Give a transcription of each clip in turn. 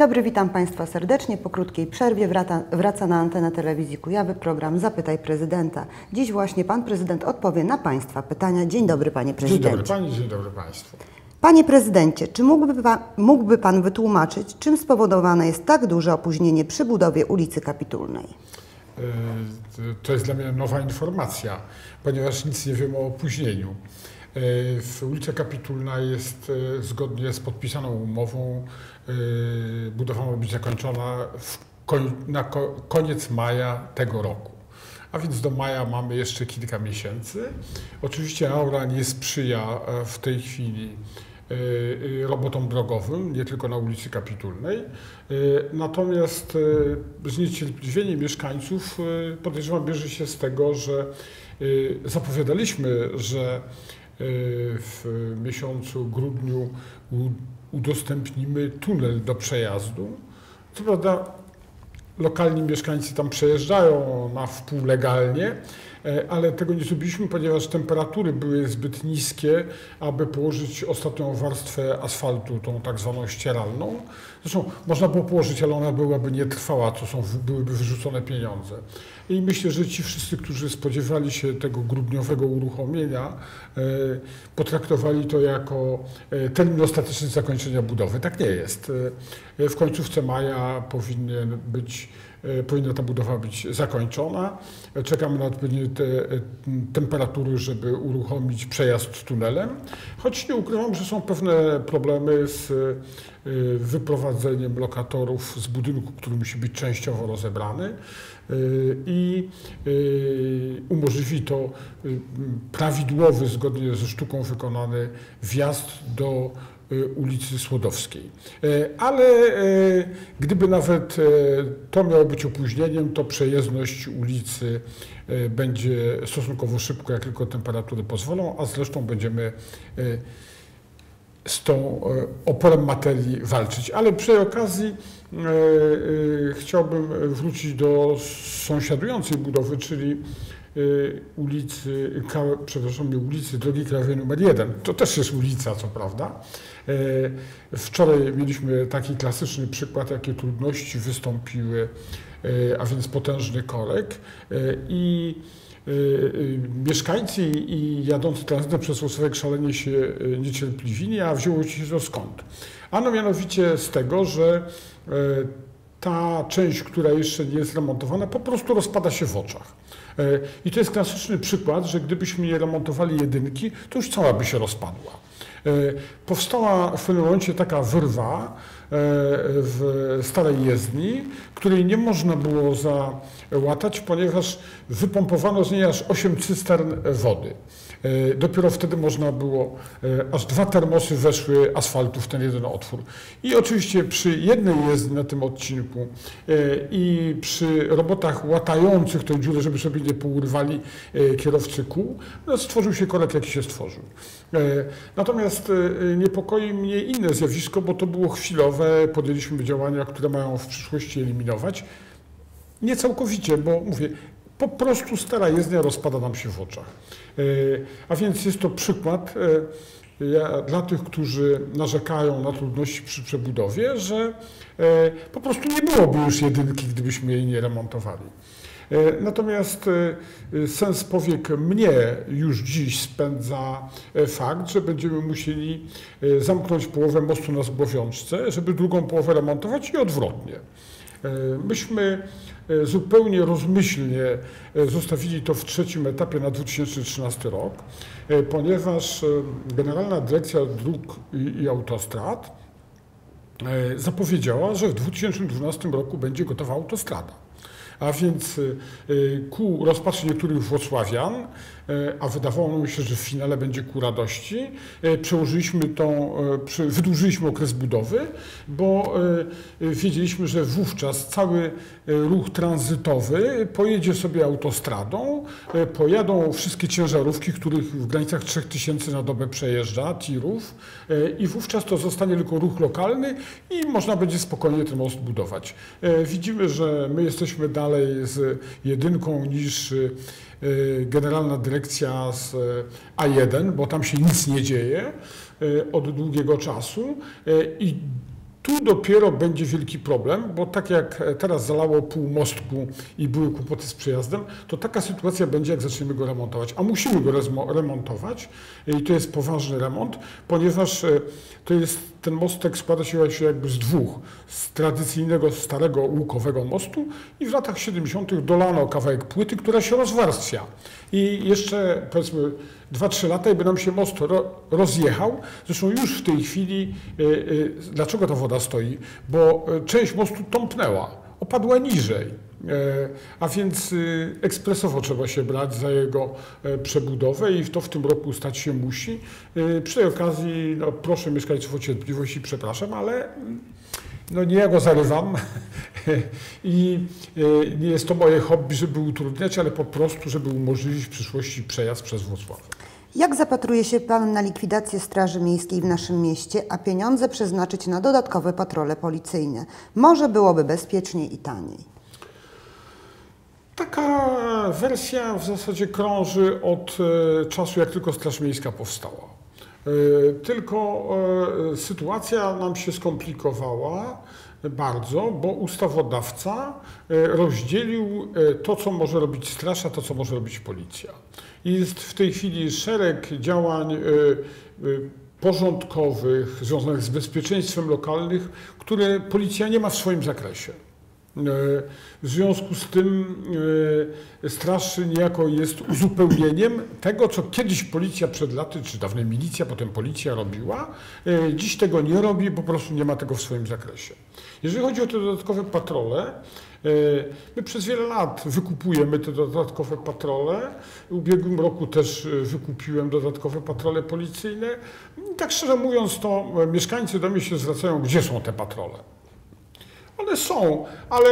dobry, witam Państwa serdecznie. Po krótkiej przerwie wraca, wraca na antenę telewizji Kujawy program Zapytaj Prezydenta. Dziś właśnie Pan Prezydent odpowie na Państwa pytania. Dzień dobry Panie Dzień Prezydencie. dobry Pani, dzień dobry Państwu. Panie Prezydencie, czy mógłby pan, mógłby pan wytłumaczyć, czym spowodowane jest tak duże opóźnienie przy budowie ulicy Kapitulnej? E, To jest dla mnie nowa informacja, ponieważ nic nie wiem o opóźnieniu. E, Ulica Kapitulna jest e, zgodnie z podpisaną umową e, budowa ma być zakończona na ko, koniec maja tego roku. A więc do maja mamy jeszcze kilka miesięcy. Oczywiście aura nie sprzyja w tej chwili robotom drogowym, nie tylko na ulicy Kapitulnej. Natomiast zniecierpliwienie mieszkańców podejrzewam bierze się z tego, że zapowiadaliśmy, że w miesiącu grudniu udostępnimy tunel do przejazdu. Co prawda lokalni mieszkańcy tam przejeżdżają na wpół legalnie, e, ale tego nie zrobiliśmy, ponieważ temperatury były zbyt niskie, aby położyć ostatnią warstwę asfaltu, tą tak zwaną ścieralną. Zresztą można było położyć, ale ona byłaby nietrwała, to są, byłyby wyrzucone pieniądze. I myślę, że ci wszyscy, którzy spodziewali się tego grudniowego uruchomienia, e, potraktowali to jako e, termin ostateczny zakończenia budowy. Tak nie jest. E, W końcówce maja powinien być, e, powinna ta budowa być zakończona. E, Czekamy na odpowiednie te, e, temperatury, żeby uruchomić przejazd tunelem. Choć nie ukrywam, że są pewne problemy z e, wyprowadzeniem lokatorów z budynku, który musi być częściowo rozebrany e, i e, umożliwi to e, prawidłowy, zgodnie ze sztuką wykonany wjazd do e, ulicy Słodowskiej. E, Ale e, gdyby nawet e, to miało być opóźnieniem, to przejezdność ulicy e, będzie stosunkowo szybko, jak tylko temperatury pozwolą, a zresztą będziemy e, z tą e, oporem materii walczyć. Ale przy okazji e, e, chciałbym wrócić do sąsiadującej budowy, czyli e, ulicy, Ka- przepraszam, nie ulicy Drogi Krajowej nr 1. To też jest ulica, co prawda. E, Wczoraj mieliśmy taki klasyczny przykład, jakie trudności wystąpiły, e, a więc potężny korek i mieszkańcy i jadący tranzytem przez Łosowek szalenie się niecierpliwili, a wzięło się to skąd? Ano mianowicie z tego, że ta część, która jeszcze nie jest remontowana, po prostu rozpada się w oczach. E, I to jest klasyczny przykład, że gdybyśmy nie remontowali jedynki, to już cała by się rozpadła. E, Powstała w pewnym momencie taka wyrwa e, w starej jezdni, której nie można było załatać, ponieważ wypompowano z niej aż 8 cystern wody. E, Dopiero wtedy można było, e, aż dwa termosy weszły asfaltu w ten jeden otwór. I oczywiście przy jednej jezdni na tym odcinku e, i przy robotach łatających tę dziurę, żeby sobie nie pourywali e, kierowcy kół, no, stworzył się korek, jaki się stworzył. Natomiast niepokoi mnie inne zjawisko, bo to było chwilowe, podjęliśmy działania, które mają w przyszłości eliminować. Nie całkowicie, bo mówię, po prostu stara jezdnia rozpada nam się w oczach. E, A więc jest to przykład e, dla tych, którzy narzekają na trudności przy przebudowie, że e, po prostu nie byłoby już jedynki, gdybyśmy jej nie remontowali. Natomiast sens powiek mnie już dziś spędza fakt, że będziemy musieli zamknąć połowę mostu na Zgłowiączce, żeby drugą połowę remontować i odwrotnie. Myśmy zupełnie rozmyślnie e, zostawili to w trzecim etapie na 2013 rok, e, ponieważ e, Generalna Dyrekcja Dróg i, Autostrad e, zapowiedziała, że w 2012 roku będzie gotowa autostrada. A więc ku rozpaczy niektórych włocławian, a wydawało mi się, że w finale będzie ku radości, y, przełożyliśmy tą, przy- wydłużyliśmy okres budowy, bo wiedzieliśmy, że wówczas cały ruch tranzytowy pojedzie sobie autostradą, pojadą wszystkie ciężarówki, których w granicach 3000 na dobę przejeżdża, tirów i wówczas to zostanie tylko ruch lokalny i można będzie spokojnie ten most budować. E, Widzimy, że my jesteśmy dalej z jedynką niż generalna dyrekcja z y, A1, bo tam się nic nie dzieje y, od długiego czasu y, i Tu dopiero będzie wielki problem, bo tak jak teraz zalało pół mostku i były kłopoty z przejazdem, to taka sytuacja będzie, jak zaczniemy go remontować. A musimy go remontować i to jest poważny remont, ponieważ e, to jest, ten mostek składa się jakby z dwóch. Z tradycyjnego, starego łukowego mostu i w latach 70. dolano kawałek płyty, która się rozwarstwia. I jeszcze powiedzmy 2-3 lata i by nam się most rozjechał. Zresztą już w tej chwili, e, e, dlaczego ta woda stoi? Bo e, część mostu tąpnęła, opadła niżej. A więc ekspresowo trzeba się brać za jego przebudowę i to w tym roku stać się musi. Przy tej okazji no, proszę mieszkańców o cierpliwość i przepraszam, ale no nie ja go zarywam i nie jest to moje hobby, żeby utrudniać, ale po prostu, żeby umożliwić w przyszłości przejazd przez Wrocław. Jak zapatruje się Pan na likwidację Straży Miejskiej w naszym mieście, a pieniądze przeznaczyć na dodatkowe patrole policyjne? Może byłoby bezpieczniej i taniej. Taka wersja w zasadzie krąży od e, czasu, jak tylko Straż Miejska powstała. E, tylko e, sytuacja nam się skomplikowała bardzo, bo ustawodawca rozdzielił to, co może robić straż, a to, co może robić policja. Jest w tej chwili szereg działań e, e, porządkowych związanych z bezpieczeństwem lokalnych, które policja nie ma w swoim zakresie. E, w związku z tym straż niejako jest uzupełnieniem tego, co kiedyś policja przed laty, czy dawniej milicja, potem policja robiła. Dziś tego nie robi, po prostu nie ma tego w swoim zakresie. Jeżeli chodzi o te dodatkowe patrole, E, my przez wiele lat wykupujemy te dodatkowe patrole. W ubiegłym roku też e, wykupiłem dodatkowe patrole policyjne. I tak szczerze mówiąc, to e, mieszkańcy do mnie się zwracają, gdzie są te patrole. One są, ale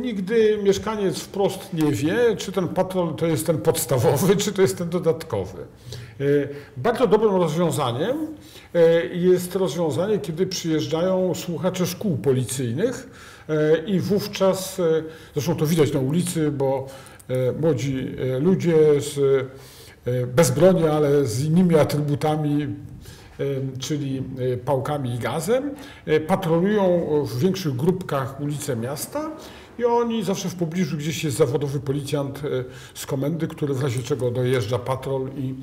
nigdy mieszkaniec wprost nie wie, czy ten patrol to jest ten podstawowy, czy to jest ten dodatkowy. Bardzo dobrym rozwiązaniem jest rozwiązanie, kiedy przyjeżdżają słuchacze szkół policyjnych i wówczas, zresztą to widać na ulicy, bo młodzi ludzie z, bez broni, ale z innymi atrybutami, czyli pałkami i gazem, patrolują w większych grupkach ulice miasta i oni zawsze w pobliżu gdzieś jest zawodowy policjant z komendy, który w razie czego dojeżdża patrol i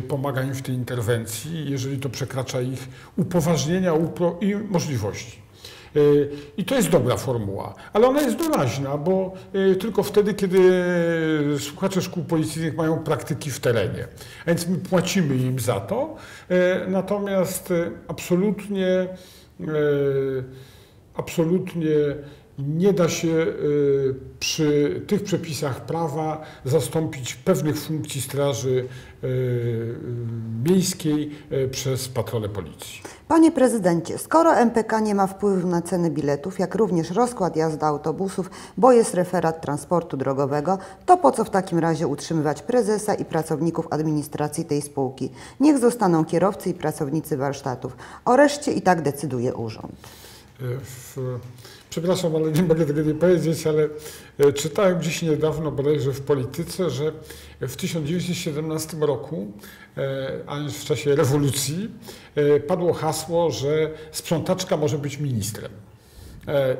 pomaga im w tej interwencji, jeżeli to przekracza ich upoważnienia i możliwości. Y, I to jest dobra formuła, ale ona jest doraźna, bo y, tylko wtedy, kiedy słuchacze szkół policyjnych mają praktyki w terenie. A więc my płacimy im za to, y, natomiast absolutnie, absolutnie nie da się y, przy tych przepisach prawa zastąpić pewnych funkcji Straży y, y, Miejskiej przez patrole policji. Panie prezydencie, skoro MPK nie ma wpływu na ceny biletów, jak również rozkład jazdy autobusów, bo jest referat transportu drogowego, to po co w takim razie utrzymywać prezesa i pracowników administracji tej spółki? Niech zostaną kierowcy i pracownicy warsztatów. O reszcie i tak decyduje urząd. W Przepraszam, ale nie mogę tego nie powiedzieć, ale e, czytałem gdzieś niedawno bodajże w polityce, że w 1917 roku, e, a w czasie rewolucji, e, padło hasło, że sprzątaczka może być ministrem.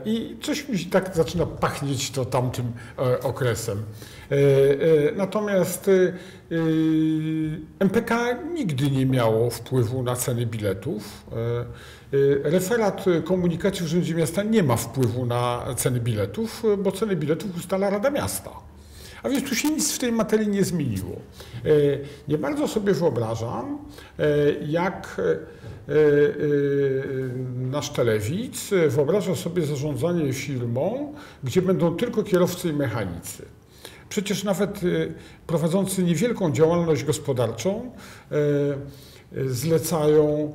I coś mi tak zaczyna pachnieć to tamtym okresem. Natomiast MPK nigdy nie miało wpływu na ceny biletów. Referat komunikacji w Urzędzie Miasta nie ma wpływu na ceny biletów, bo ceny biletów ustala Rada Miasta. A więc tu się nic w tej materii nie zmieniło. Y, nie bardzo sobie wyobrażam, y, jak nasz telewidz wyobraża sobie zarządzanie firmą, gdzie będą tylko kierowcy i mechanicy. Przecież nawet prowadzący niewielką działalność gospodarczą zlecają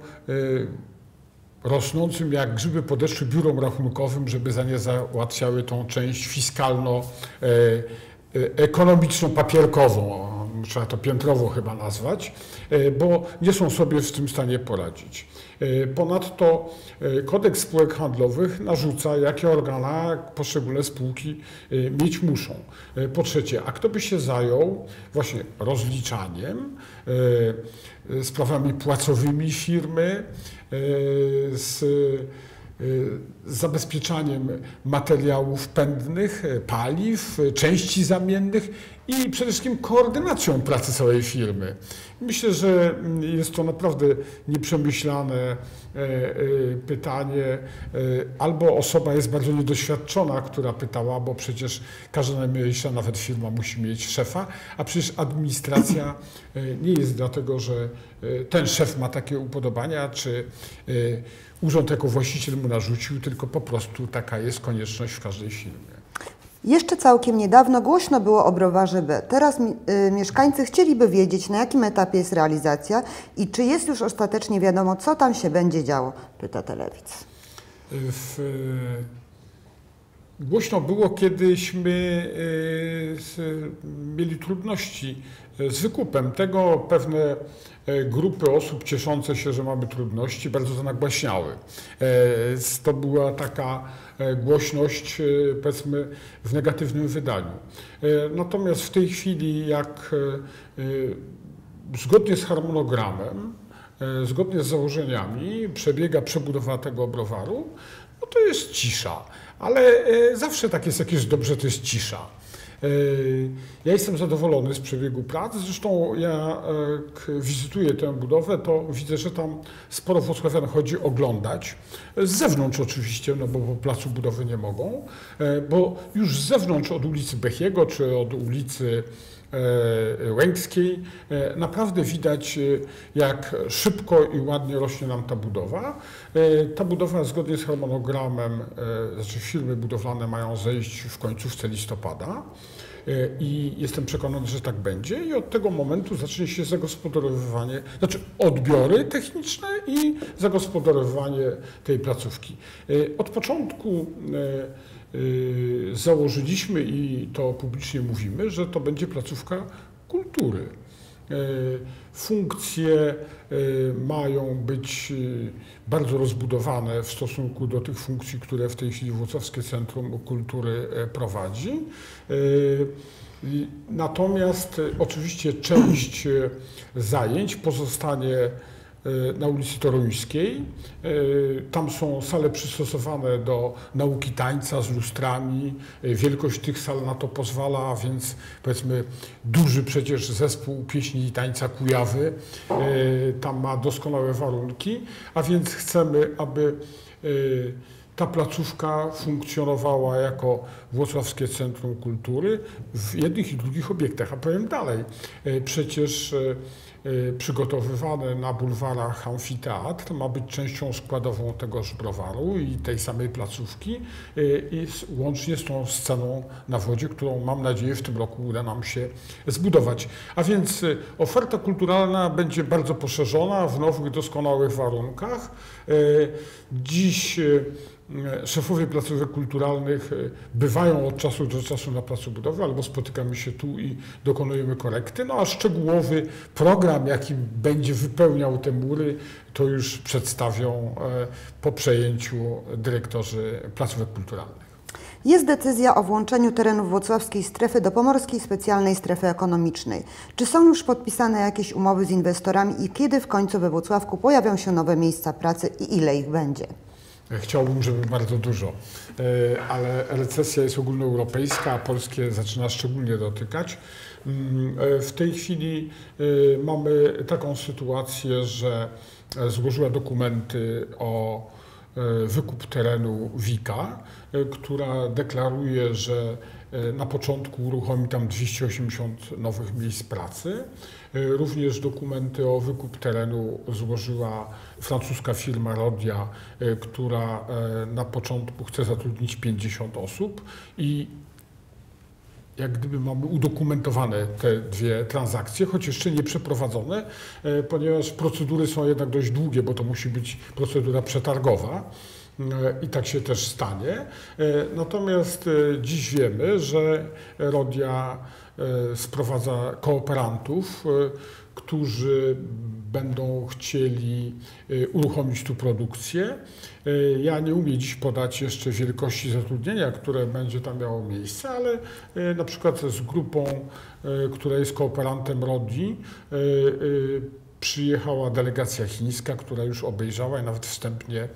rosnącym jak grzyby po deszczu biurom rachunkowym, żeby za nie załatwiały tą część fiskalno-ekonomiczną, e, e, papierkową, trzeba to piętrowo chyba nazwać, e, bo nie są sobie w tym stanie poradzić. Ponadto kodeks spółek handlowych narzuca, jakie organa poszczególne spółki mieć muszą. Po trzecie, a kto by się zajął właśnie rozliczaniem, sprawami płacowymi firmy, z zabezpieczaniem materiałów pędnych, paliw, części zamiennych i przede wszystkim koordynacją pracy całej firmy. Myślę, że jest to naprawdę nieprzemyślane pytanie. E, albo osoba jest bardzo niedoświadczona, która pytała, bo przecież każda najmniejsza nawet firma musi mieć szefa, a przecież administracja nie jest dlatego, że ten szef ma takie upodobania, czy urząd jako właściciel mu narzucił, tylko po prostu taka jest konieczność w każdej firmie. Jeszcze całkiem niedawno głośno było o browarze B. Teraz y, mieszkańcy chcieliby wiedzieć, na jakim etapie jest realizacja i czy jest już ostatecznie wiadomo, co tam się będzie działo, pyta Telewic. W, y, głośno było, kiedyśmy y, mieli trudności z wykupem tego. Pewne grupy osób cieszące się, że mamy trudności, bardzo to nagłaśniały. To była taka E, głośność, e, powiedzmy, w negatywnym wydaniu. E, natomiast w tej chwili, jak zgodnie z harmonogramem, zgodnie z założeniami przebiega przebudowa tego browaru, no to jest cisza. Ale zawsze tak jest, jak jest dobrze, to jest cisza. Ja jestem zadowolony z przebiegu prac. Zresztą ja jak wizytuję tę budowę, to widzę, że tam sporo włocławian chodzi oglądać. Z zewnątrz oczywiście, no bo po placu budowy nie mogą, e, bo już z zewnątrz od ulicy Bechiego czy od ulicy e, Łęckiej e, naprawdę widać, jak szybko i ładnie rośnie nam ta budowa. Ta budowa zgodnie z harmonogramem, znaczy firmy budowlane mają zejść w końcówce listopada. E, i jestem przekonany, że tak będzie i od tego momentu zacznie się zagospodarowywanie, znaczy odbiory techniczne i zagospodarowywanie tej placówki. E, od początku e, założyliśmy i to publicznie mówimy, że to będzie placówka kultury. Funkcje mają być bardzo rozbudowane w stosunku do tych funkcji, które w tej chwili Włocławskie Centrum Kultury prowadzi. Natomiast oczywiście część zajęć pozostanie E, na ulicy Toruńskiej. E, tam są sale przystosowane do nauki tańca z lustrami. E, wielkość tych sal na to pozwala, więc powiedzmy duży przecież zespół pieśni i tańca Kujawy tam ma doskonałe warunki, a więc chcemy, aby ta placówka funkcjonowała jako Włocławskie Centrum Kultury w jednych i drugich obiektach. A powiem dalej, przecież Y, przygotowywany na bulwarach amfiteatr ma być częścią składową tegoż browaru i tej samej placówki y, i łącznie z tą sceną na wodzie, którą mam nadzieję w tym roku uda nam się zbudować. A więc y, oferta kulturalna będzie bardzo poszerzona w nowych, doskonałych warunkach. Dziś szefowie placówek kulturalnych bywają od czasu do czasu na placu budowy, albo spotykamy się tu i dokonujemy korekty, no a szczegółowy program, jaki będzie wypełniał te mury, to już przedstawią e, po przejęciu dyrektorzy placówek kulturalnych. Jest decyzja o włączeniu terenów włocławskiej strefy do pomorskiej specjalnej strefy ekonomicznej. Czy są już podpisane jakieś umowy z inwestorami i kiedy w końcu we Włocławku pojawią się nowe miejsca pracy i ile ich będzie? Chciałbym, żeby bardzo dużo, e, ale recesja jest ogólnoeuropejska, a polskie zaczyna szczególnie dotykać. Mm, e, w tej chwili e, mamy taką sytuację, że złożyła dokumenty o wykup terenu WIKA, która deklaruje, że na początku uruchomi tam 280 nowych miejsc pracy. Również dokumenty o wykup terenu złożyła francuska firma Rodia, e, która e, na początku chce zatrudnić 50 osób i jak gdyby mamy udokumentowane te dwie transakcje, choć jeszcze nie przeprowadzone, e, ponieważ procedury są jednak dość długie, bo to musi być procedura przetargowa. I tak się też stanie. Natomiast dziś wiemy, że Rodia sprowadza kooperantów, którzy będą chcieli y, uruchomić tu produkcję. Y, ja nie umiem dziś podać jeszcze wielkości zatrudnienia, które będzie tam miało miejsce, ale y, na przykład z grupą, która jest kooperantem RODI, przyjechała delegacja chińska, która już obejrzała i nawet wstępnie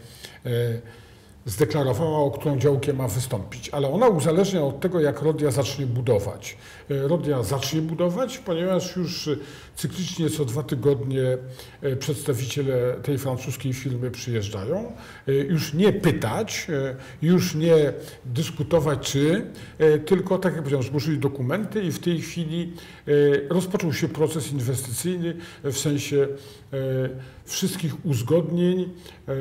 zdeklarowała, o którą działkę ma wystąpić, ale ona uzależnia od tego, jak Rodia zacznie budować. E, Rodia zacznie budować, ponieważ już cyklicznie co dwa tygodnie e, przedstawiciele tej francuskiej firmy przyjeżdżają. E, Już nie pytać, e, już nie dyskutować czy, e, tylko tak jak powiedziałem, złożyli dokumenty i w tej chwili e, rozpoczął się proces inwestycyjny w sensie e, wszystkich uzgodnień, e, e,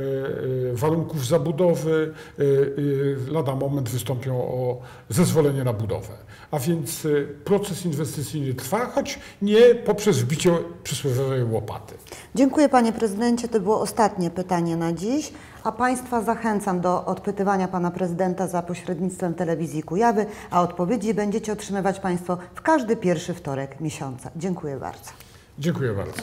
warunków zabudowy. e, Lada moment wystąpią o zezwolenie na budowę. A więc proces inwestycyjny trwa, choć nie poprzez wbicie przysłowiowej łopaty. Dziękuję panie prezydencie. To było ostatnie pytanie na dziś. A państwa zachęcam do odpytywania pana prezydenta za pośrednictwem telewizji Kujawy, a odpowiedzi będziecie otrzymywać państwo w każdy pierwszy wtorek miesiąca. Dziękuję bardzo. Dziękuję bardzo.